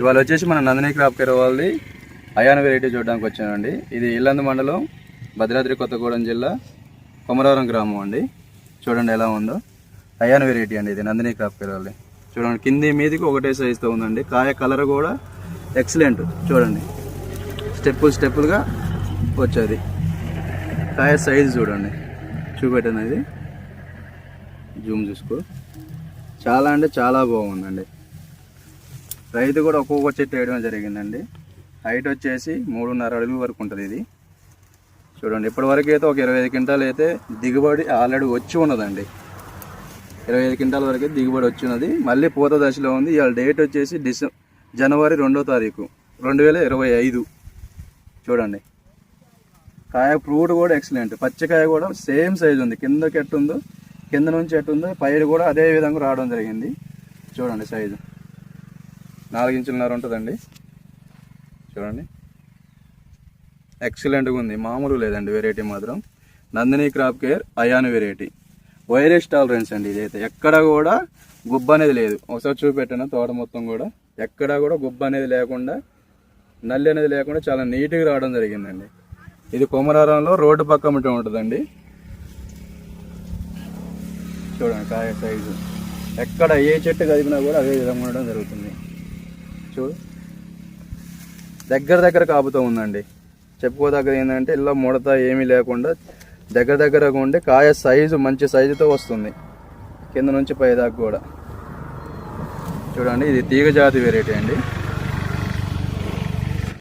ఇవాళ వచ్చేసి మన నందిని క్రాప్ కేర్ వాళ్ళది అయాన వెరైటీ చూడడానికి వచ్చానండి ఇది ఇల్లందు మండలం భద్రాద్రి కొత్తగూడెం జిల్లా కొమరవరం గ్రామం అండి. చూడండి ఎలా ఉందో. అయాన వెరైటీ అండి ఇది నందిని క్రాప్ కేర్ వాళ్ళది. చూడండి కింది మీదికి ఒకటే సైజుతో ఉందండి. కాయ కలర్ కూడా ఎక్సలెంట్ చూడండి. స్టెప్పులు స్టెప్పులుగా వచ్చేది. కాయ సైజు చూడండి. చూపెట్టండి ఇది. జూమ్ చూసుకో. చాలా అంటే చాలా బాగుందండి. రైతు కూడా ఒక్కొక్క చెట్టు వేయడం జరిగిందండి. హైట్ వచ్చేసి మూడున్నర అడుగు వరకు ఉంటుంది ఇది. చూడండి ఇప్పటివరకు అయితే ఒక ఇరవై ఐదు క్వింటాలు అయితే దిగుబడి ఆల్రెడీ వచ్చి ఉన్నదండి. ఇరవై ఐదు క్వింటాల వరకు అయితే దిగుబడి వచ్చి ఉన్నది. మళ్ళీ పూత దశలో ఉంది. ఇవాళ డేట్ వచ్చేసి డిసెం జనవరి రెండో తారీఖు రెండు వేల ఇరవై ఐదు. చూడండి. కాయ ఫ్రూట్ కూడా ఎక్సలెంట్. పచ్చికాయ కూడా సేమ్ సైజ్ ఉంది. కిందకి ఎట్టుందో కింద నుంచి ఎట్టుందో పైరు కూడా అదే విధంగా రావడం జరిగింది. చూడండి సైజు. నాలుగించులన్నర ఉంటుందండి. చూడండి. ఎక్సలెంట్గా ఉంది. మామూలు లేదండి వెరైటీ మాత్రం. నందిని క్రాప్ కేర్ అయాన్ వెరైటీ వైరస్ టాలరెన్స్ అండి ఇదైతే. ఎక్కడ కూడా గుబ్బ అనేది లేదు. ఒకసారి చూపెట్టాను? తోట మొత్తం కూడా. ఎక్కడ కూడా గుబ్బ అనేది లేకుండా నల్లి అనేది లేకుండా చాలా నీట్గా రావడం జరిగిందండి. ఇది కుమరారంలో రోడ్డు పక్క ఉంటే ఉంటుందండి. చూడండి కాయ సైజు ఎక్కడ ఏ చెట్టు కదిపినా కూడా అదే విధంగా ఉండడం జరుగుతుంది. చూడు దగ్గర దగ్గర కాపుతూ ఉందండి. చెప్పుకోదగ్గర ఏంటంటే ఇలా ముడత ఏమీ లేకుండా దగ్గర దగ్గరగా ఉండి కాయ సైజు మంచి సైజుతో వస్తుంది. కింద నుంచి పై దాకా కూడా. చూడండి ఇది తీగ జాతి వెరైటీ అండి.